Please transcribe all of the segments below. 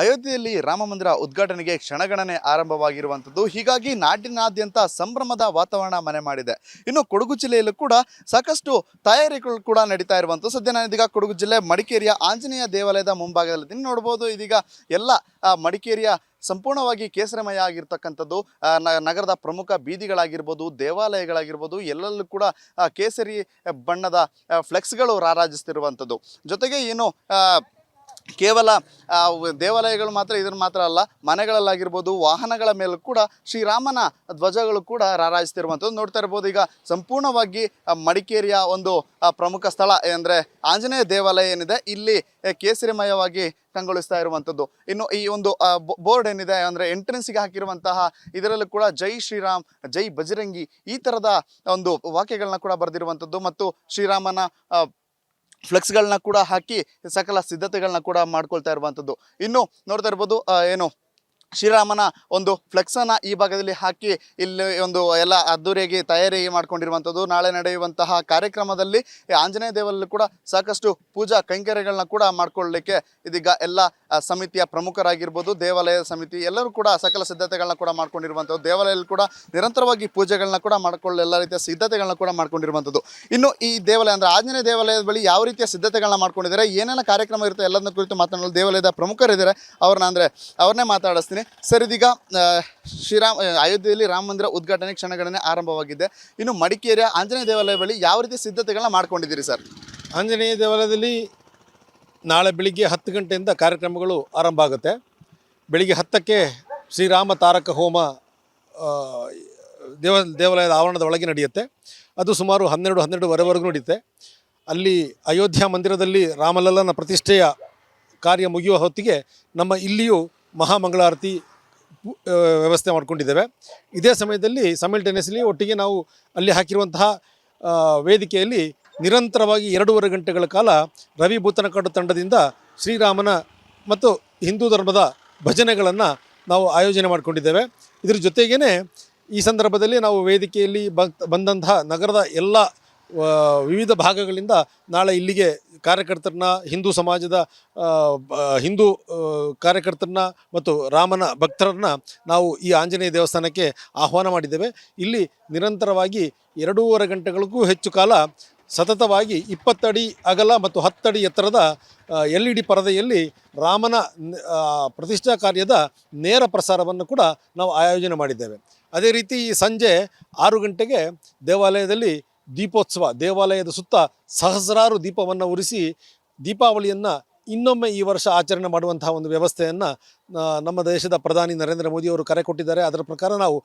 ಅಯೋಧ್ಯೆಯಲ್ಲಿ ರಾಮ ಮಂದಿರ ಉದ್ಘಾಟನೆಗೆ ಕ್ಷಣಗಣನೆ ಆರಂಭವಾಗಿರುವಂಥದ್ದು. ಹೀಗಾಗಿ ನಾಡಿನಾದ್ಯಂತ ಸಂಭ್ರಮದ ವಾತಾವರಣ ಮನೆ ಮಾಡಿದೆ. ಇನ್ನು ಕೊಡಗು ಜಿಲ್ಲೆಯಲ್ಲೂ ಕೂಡ ಸಾಕಷ್ಟು ತಯಾರಿಗಳು ಕೂಡ ನಡೀತಾ ಇರುವಂಥದ್ದು. ಸದ್ಯ ನಾನು ಇದೀಗ ಕೊಡಗು ಜಿಲ್ಲೆ ಮಡಿಕೇರಿಯ ಆಂಜನೇಯ ದೇವಾಲಯದ ಮುಂಭಾಗದಲ್ಲಿ ನೋಡ್ಬೋದು. ಇದೀಗ ಎಲ್ಲ ಮಡಿಕೇರಿಯ ಸಂಪೂರ್ಣವಾಗಿ ಕೇಸರಮಯ ಆಗಿರ್ತಕ್ಕಂಥದ್ದು. ನಗರದ ಪ್ರಮುಖ ಬೀದಿಗಳಾಗಿರ್ಬೋದು, ದೇವಾಲಯಗಳಾಗಿರ್ಬೋದು ಎಲ್ಲೆಲ್ಲೂ ಕೂಡ ಕೇಸರಿ ಬಣ್ಣದ ಫ್ಲೆಕ್ಸ್ಗಳು ರಾರಾಜಿಸ್ತಿರುವಂಥದ್ದು ಜೊತೆಗೆ ಏನು ಕೇವಲ ದೇವಾಲಯಗಳು ಮಾತ್ರ, ಇದನ್ನು ಮಾತ್ರ ಅಲ್ಲ, ಮನೆಗಳಲ್ಲಾಗಿರ್ಬೋದು, ವಾಹನಗಳ ಮೇಲೂ ಕೂಡ ಶ್ರೀರಾಮನ ಧ್ವಜಗಳು ಕೂಡ ರಾರಾಯಿಸ್ತಿರುವಂಥದ್ದು ನೋಡ್ತಾ ಇರ್ಬೋದು. ಈಗ ಸಂಪೂರ್ಣವಾಗಿ ಮಡಿಕೇರಿಯ ಒಂದು ಪ್ರಮುಖ ಸ್ಥಳ ಅಂದರೆ ಆಂಜನೇಯ ದೇವಾಲಯ ಏನಿದೆ, ಇಲ್ಲಿ ಕೇಸರಿಮಯವಾಗಿ ಕಂಗೊಳಿಸ್ತಾ ಇರುವಂಥದ್ದು. ಇನ್ನು ಈ ಒಂದು ಬೋರ್ಡ್ ಏನಿದೆ, ಅಂದರೆ ಎಂಟ್ರೆನ್ಸ್ಗೆ ಹಾಕಿರುವಂತಹ ಇದರಲ್ಲೂ ಕೂಡ ಜೈ ಶ್ರೀರಾಮ್, ಜೈ ಬಜರಂಗಿ ಈ ಥರದ ಒಂದು ವಾಕ್ಯಗಳನ್ನ ಕೂಡ ಬರೆದಿರುವಂಥದ್ದು. ಮತ್ತು ಶ್ರೀರಾಮನ ಫ್ಲೆಕ್ಸ್ಗಳನ್ನ ಕೂಡ ಹಾಕಿ ಸಕಲ ಸಿದ್ಧತೆಗಳನ್ನ ಕೂಡ ಮಾಡ್ಕೊಳ್ತಾ ಇರುವಂಥದ್ದು. ಇನ್ನು ನೋಡ್ತಾ ಇರ್ಬೋದು ಏನು ಶ್ರೀರಾಮನ ಒಂದು ಫ್ಲೆಕ್ಸನ್ನು ಈ ಭಾಗದಲ್ಲಿ ಹಾಕಿ ಇಲ್ಲಿ ಒಂದು ಎಲ್ಲ ಅದ್ದೂರಿಯಾಗಿ ತಯಾರಿ ಮಾಡ್ಕೊಂಡಿರುವಂಥದ್ದು. ನಾಳೆ ನಡೆಯುವಂತಹ ಕಾರ್ಯಕ್ರಮದಲ್ಲಿ ಆಂಜನೇಯ ದೇವರಲ್ಲಿ ಕೂಡ ಸಾಕಷ್ಟು ಪೂಜಾ ಕೈಂಕರ್ಯಗಳನ್ನ ಕೂಡ ಮಾಡಿಕೊಳ್ಳಲಿಕ್ಕೆ ಇದೀಗ ಎಲ್ಲ ಸಮಿತಿಯ ಪ್ರಮುಖರಾಗಿರ್ಬೋದು, ದೇವಾಲಯ ಸಮಿತಿ ಎಲ್ಲರೂ ಕೂಡ ಸಕಲ ಸಿದ್ಧತೆಗಳನ್ನ ಕೂಡ ಮಾಡ್ಕೊಂಡಿರುವಂಥದ್ದು. ದೇವಾಲಯದಲ್ಲಿ ಕೂಡ ನಿರಂತರವಾಗಿ ಪೂಜೆಗಳನ್ನ ಕೂಡ ಮಾಡ್ಕೊಳ್ಳೋ, ಎಲ್ಲ ರೀತಿಯ ಸಿದ್ಧತೆಗಳನ್ನ ಕೂಡ ಮಾಡ್ಕೊಂಡಿರುವಂಥದ್ದು. ಇನ್ನು ಈ ದೇವಾಲಯ ಅಂದರೆ ಆಂಜನೇಯ ದೇವಾಲಯದ ಬಳಿ ಯಾವ ರೀತಿಯ ಸಿದ್ಧತೆಗಳನ್ನ ಮಾಡ್ಕೊಂಡಿದ್ದಾರೆ ಏನೆಲ್ಲ ಕಾರ್ಯಕ್ರಮ ಇರುತ್ತೆ ಎಲ್ಲದನ್ನ ಕುರಿತು ಮಾತನಾಡಲು ದೇವಾಲಯದ ಪ್ರಮುಖರಿದ್ದಾರೆ, ಅವ್ರನ್ನ ಅಂದರೆ ಅವ್ರನ್ನೇ ಮಾತಾಡಿಸ್ತೀನಿ. ಸರ್, ಇದೀಗ ಶ್ರೀರಾಮ್ ಅಯೋಧ್ಯೆಯಲ್ಲಿ ರಾಮ ಮಂದಿರ ಉದ್ಘಾಟನೆ ಕ್ಷಣಗಣನೆ ಆರಂಭವಾಗಿದೆ. ಇನ್ನು ಮಡಿಕೇರಿಯ ಆಂಜನೇಯ ದೇವಾಲಯ ಬಳಿ ಯಾವ ರೀತಿ ಸಿದ್ಧತೆಗಳನ್ನ ಮಾಡ್ಕೊಂಡಿದ್ದೀರಿ ಸರ್? ಆಂಜನೇಯ ದೇವಾಲಯದಲ್ಲಿ ನಾಳೆ ಬೆಳಿಗ್ಗೆ ಹತ್ತು ಗಂಟೆಯಿಂದ ಕಾರ್ಯಕ್ರಮಗಳು ಆರಂಭ ಆಗುತ್ತೆ. ಬೆಳಿಗ್ಗೆ ಹತ್ತಕ್ಕೆ ಶ್ರೀರಾಮ ತಾರಕ ಹೋಮ ದೇವ, ದೇವಾಲಯದ ಆವರಣದ ಒಳಗೆ ನಡೆಯುತ್ತೆ. ಅದು ಸುಮಾರು ಹನ್ನೆರಡು, ಹನ್ನೆರಡುವರೆವರೆಗೂ ನಡೆಯುತ್ತೆ. ಅಲ್ಲಿ ಅಯೋಧ್ಯ ಮಂದಿರದಲ್ಲಿ ರಾಮಲಲ್ಲನ ಪ್ರತಿಷ್ಠೆಯ ಕಾರ್ಯ ಮುಗಿಯುವ ಹೊತ್ತಿಗೆ ನಮ್ಮ ಇಲ್ಲಿಯೂ ಮಹಾಮಂಗಳಾರತಿ ವ್ಯವಸ್ಥೆ ಮಾಡಿಕೊಂಡಿದ್ದೇವೆ. ಇದೇ ಸಮಯದಲ್ಲಿ ಸಮಿಲ್ಟೇನಿಯಸ್ಲಿ ಒಟ್ಟಿಗೆ ನಾವು ಅಲ್ಲಿ ಹಾಕಿರುವಂತಹ ವೇದಿಕೆಯಲ್ಲಿ ನಿರಂತರವಾಗಿ ಎರಡೂವರೆ ಗಂಟೆಗಳ ಕಾಲ ರವಿ ಭೂತನಕಾಡು ತಂಡದಿಂದ ಶ್ರೀರಾಮನ ಮತ್ತು ಹಿಂದೂ ಧರ್ಮದ ಭಜನೆಗಳನ್ನು ನಾವು ಆಯೋಜನೆ ಮಾಡಿಕೊಂಡಿದ್ದೇವೆ. ಇದರ ಜೊತೆಗೇ ಈ ಸಂದರ್ಭದಲ್ಲಿ ನಾವು ವೇದಿಕೆಯಲ್ಲಿ ಬಂದ್ ಬಂದಂತಹ ನಗರದ ಎಲ್ಲ ವಿವಿಧ ಭಾಗಗಳಿಂದ ನಾಳೆ ಇಲ್ಲಿಗೆ ಕಾರ್ಯಕರ್ತರನ್ನ, ಹಿಂದೂ ಸಮಾಜದ ಹಿಂದೂ ಕಾರ್ಯಕರ್ತರನ್ನ ಮತ್ತು ರಾಮನ ಭಕ್ತರನ್ನ ನಾವು ಈ ಆಂಜನೇಯ ದೇವಸ್ಥಾನಕ್ಕೆ ಆಹ್ವಾನ ಮಾಡಿದ್ದೇವೆ. ಇಲ್ಲಿ ನಿರಂತರವಾಗಿ ಎರಡೂವರೆ ಗಂಟೆಗಳಿಗೂ ಹೆಚ್ಚು ಕಾಲ ಸತತವಾಗಿ ಇಪ್ಪತ್ತಡಿ ಅಗಲ ಮತ್ತು ಹತ್ತಡಿ ಎತ್ತರದ ಎಲ್ ಇ ಡಿ ಪರದೆಯಲ್ಲಿ ರಾಮನ ಪ್ರತಿಷ್ಠಾ ಕಾರ್ಯದ ನೇರ ಪ್ರಸಾರವನ್ನು ಕೂಡ ನಾವು ಆಯೋಜನೆ ಮಾಡಿದ್ದೇವೆ. ಅದೇ ರೀತಿ ಸಂಜೆ ಆರು ಗಂಟೆಗೆ ದೇವಾಲಯದಲ್ಲಿ ದೀಪೋತ್ಸವ, ದೇವಾಲಯದ ಸುತ್ತ ಸಹಸ್ರಾರು ದೀಪವನ್ನು ಉರಿಸಿ ದೀಪಾವಳಿಯನ್ನು ಇನ್ನೊಮ್ಮೆ ಈ ವರ್ಷ ಆಚರಣೆ ಮಾಡುವಂತಹ ಒಂದು ವ್ಯವಸ್ಥೆಯನ್ನು ನಮ್ಮ ದೇಶದ ಪ್ರಧಾನಿ ನರೇಂದ್ರ ಮೋದಿಯವರು ಕರೆ ಕೊಟ್ಟಿದ್ದಾರೆ. ಅದರ ಪ್ರಕಾರ ನಾವು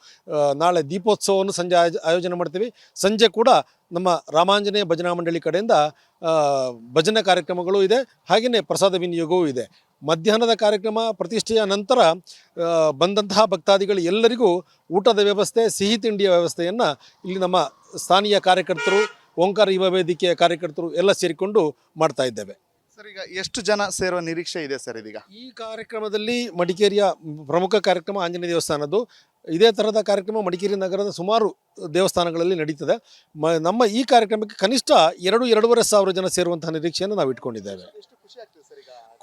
ನಾಳೆ ದೀಪೋತ್ಸವವನ್ನು ಸಂಜೆ ಆಯೋಜ ಆಯೋಜನೆ ಮಾಡ್ತೀವಿ. ಸಂಜೆ ಕೂಡ ನಮ್ಮ ರಾಮಾಂಜನೇಯ ಭಜನಾ ಮಂಡಳಿ ಕಡೆಯಿಂದ ಭಜನೆ ಕಾರ್ಯಕ್ರಮಗಳು ಇದೆ. ಹಾಗೆಯೇ ಪ್ರಸಾದ ವಿನಿಯೋಗವೂ ಇದೆ. ಮಧ್ಯಾಹ್ನದ ಕಾರ್ಯಕ್ರಮ ಪ್ರತಿಷ್ಠೆಯ ನಂತರ ಬಂದಂತಹ ಭಕ್ತಾದಿಗಳು ಎಲ್ಲರಿಗೂ ಊಟದ ವ್ಯವಸ್ಥೆ ಸಿಹಿ ತಿಂಡಿಯ ವ್ಯವಸ್ಥೆಯನ್ನು ಇಲ್ಲಿ ನಮ್ಮ ಸ್ಥಾನೀಯ ಕಾರ್ಯಕರ್ತರು ಓಂಕಾರ ಯುವ ವೇದಿಕೆಯ ಕಾರ್ಯಕರ್ತರು ಎಲ್ಲ ಸೇರಿಕೊಂಡು ಮಾಡ್ತಾ ಇದ್ದೇವೆ. ಸರ್ ಈಗ ಎಷ್ಟು ಜನ ಸೇರುವ ನಿರೀಕ್ಷೆ ಇದೆ ಸರ್ ಇದೀಗ? ಈ ಕಾರ್ಯಕ್ರಮದಲ್ಲಿ ಮಡಿಕೇರಿಯ ಪ್ರಮುಖ ಕಾರ್ಯಕ್ರಮ ಆಂಜನೇಯ ದೇವಸ್ಥಾನದ್ದು. ಇದೇ ಥರದ ಕಾರ್ಯಕ್ರಮ ಮಡಿಕೇರಿ ನಗರದ ಸುಮಾರು ದೇವಸ್ಥಾನಗಳಲ್ಲಿ ನಡೀತದೆ. ಮ ನಮ್ಮ ಈ ಕಾರ್ಯಕ್ರಮಕ್ಕೆ ಕನಿಷ್ಠ ಎರಡು ಎರಡೂವರೆ ಸಾವಿರ ಜನ ಸೇರುವಂತಹ ನಿರೀಕ್ಷೆಯನ್ನು ನಾವು ಇಟ್ಕೊಂಡಿದ್ದೇವೆ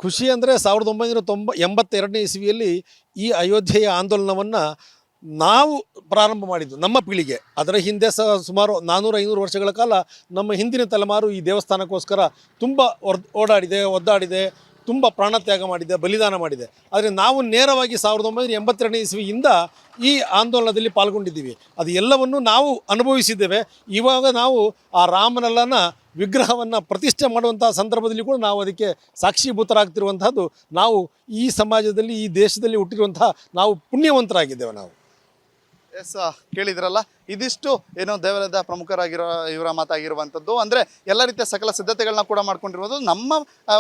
ಖುಷಿ ಅಂದರೆ ಸಾವಿರದ ಒಂಬೈನೂರ ತೊಂಬ, ಎಂಬತ್ತೆರಡನೇ ಇಸವಿಯಲ್ಲಿ ಈ ಅಯೋಧ್ಯೆಯ ಆಂದೋಲನವನ್ನು ನಾವು ಪ್ರಾರಂಭ ಮಾಡಿದ್ದು, ನಮ್ಮ ಪೀಳಿಗೆ. ಅದರ ಹಿಂದೆ ಸಹ ಸುಮಾರು ನಾನ್ನೂರು ಐನೂರು ವರ್ಷಗಳ ಕಾಲ ನಮ್ಮ ಹಿಂದಿನ ತಲೆಮಾರು ಈ ದೇವಸ್ಥಾನಕ್ಕೋಸ್ಕರ ತುಂಬ ಓಡಾಡಿದೆ, ಒದ್ದಾಡಿದೆ. ತುಂಬ ಪ್ರಾಣತ್ಯಾಗ ಮಾಡಿದೆ, ಬಲಿದಾನ ಮಾಡಿದೆ. ಆದರೆ ನಾವು ನೇರವಾಗಿ ಸಾವಿರದ ಒಂಬೈನೂರ ಎಂಬತ್ತೆರಡನೇ ಇಸ್ವಿಯಿಂದ ಈ ಆಂದೋಲನದಲ್ಲಿ ಪಾಲ್ಗೊಂಡಿದ್ದೀವಿ. ಅದು ಎಲ್ಲವನ್ನು ನಾವು ಅನುಭವಿಸಿದ್ದೇವೆ. ಇವಾಗ ನಾವು ಆ ರಾಮನಲ್ಲನ ವಿಗ್ರಹವನ್ನು ಪ್ರತಿಷ್ಠೆ ಮಾಡುವಂಥ ಸಂದರ್ಭದಲ್ಲಿ ಕೂಡ ನಾವು ಅದಕ್ಕೆ ಸಾಕ್ಷೀಭೂತರಾಗ್ತಿರುವಂತಹದ್ದು ನಾವು ಈ ಸಮಾಜದಲ್ಲಿ, ಈ ದೇಶದಲ್ಲಿ ಹುಟ್ಟಿರುವಂತಹ ನಾವು ಪುಣ್ಯವಂತರಾಗಿದ್ದೇವೆ ನಾವು. ಎಸ್ ಕೇಳಿದ್ರಲ್ಲ, ಇದಿಷ್ಟು ಏನೋ ದೇವಾಲಯದ ಪ್ರಮುಖರಾಗಿರೋ, ಇವರ ಮಾತಾಗಿರುವಂಥದ್ದು. ಅಂದರೆ ಎಲ್ಲ ರೀತಿಯ ಸಕಲ ಸಿದ್ಧತೆಗಳನ್ನ ಕೂಡ ಮಾಡ್ಕೊಂಡಿರುವುದು ನಮ್ಮ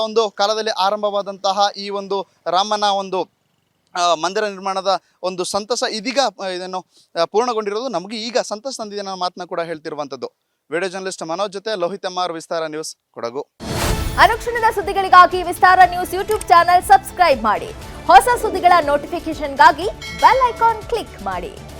ಒಂದು ಕಾಲದಲ್ಲಿ ಆರಂಭವಾದಂತಹ ಈ ಒಂದು ರಾಮನ ಒಂದು ಮಂದಿರ ನಿರ್ಮಾಣದ ಒಂದು ಸಂತಸ ಇದೀಗ ಇದನ್ನು ಪೂರ್ಣಗೊಂಡಿರೋದು. ನಮಗೆ ಈಗ ಸಂತಸ ತಂದಿದೆ ಅನ್ನೋ ಮಾತನ್ನ ಕೂಡ ಹೇಳ್ತಿರುವಂಥದ್ದು. ವಿಡಿಯೋ ಜರ್ನಲಿಸ್ಟ್ ಮನೋಜ್ ಜೊತೆ ಲೋಹಿತ್ ಎಂ ವಿಸ್ತಾರ ನ್ಯೂಸ್ ಕೊಡಗು. ಅನುಕ್ಷಣದ ಸುದ್ದಿಗಳಿಗಾಗಿ Vistara news YouTube channel subscribe ಮಾಡಿ. ಹೊಸ ಸುದ್ದಿಗಳ ನೋಟಿಫಿಕೇಶನ್ಗಾಗಿ ಬೆಲ್ ಐಕಾನ್ ಕ್ಲಿಕ್ ಮಾಡಿ.